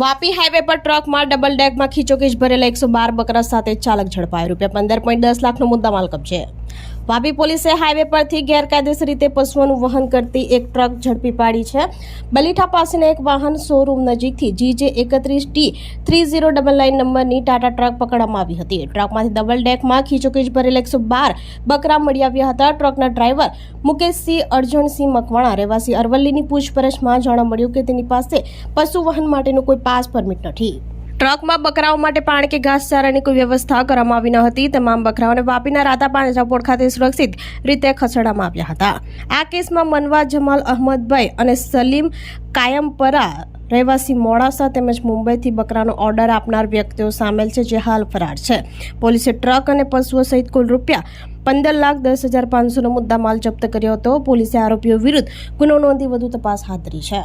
Vapi highway પર ટ્રકમાં double ડેકમાં ખીચોખીચ ભરેલા એકસો બાર બકરા સાથે ચાલક ઝડપાયો. રૂપિયા પંદર પોઈન્ટ દસ લાખનો મુદ્દામાલ કબજે. વાપી પોલીસે હાઈવે પરથી ગેરકાયદેસર રીતે પશુઓનું વહન કરતી એક ટ્રક ઝડપી પાડી છે. બલીઠા પાસેના એક વાહન શોરૂમ નજીકથી જીજે એકત્રીસ T three zero double nine નંબરની ટાટા ટ્રક પકડવામાં આવી હતી. ટ્રકમાંથી ડબલ ડેકમાં ખીચોખીચ ભરેલ એકસો બાર બકરા મળી આવ્યા હતા. ટ્રકના ડ્રાઈવર મુકેશસિંહ અર્જણસિંહ મકવાણા, રહેવાસી અરવલ્લીની પૂછપરછમાં જાણવા મળ્યું કે તેની પાસે પશુ વહન માટેનું કોઈ પાસ પરમિટ નથી. ટ્રકમાં બકરાઓ માટે પાણી કે ઘાસચારાની કોઈ વ્યવસ્થા કરવામાં આવી ન હતી. તમામ બકરાઓને વાપીના રાતા પાંજરાપોળ ખાતે સુરક્ષિત રીતે ખસેડવામાં આવ્યા હતા. આ કેસમાં મનવા જમાલ અહમદભાઈ અને સલીમ કાયમપરા રહેવાસી મોડાસા તેમજ મુંબઈથી બકરાનો ઓર્ડર આપનાર વ્યક્તિઓ સામેલ છે, જે હાલ ફરાર છે. પોલીસે ટ્રક અને પશુઓ સહિત કુલ રૂપિયા પંદર લાખ દસ હજાર પાંચસોનો મુદ્દામાલ જપ્ત કર્યો હતો. પોલીસે આરોપીઓ વિરુદ્ધ ગુનો નોંધી વધુ તપાસ હાથ ધરી છે.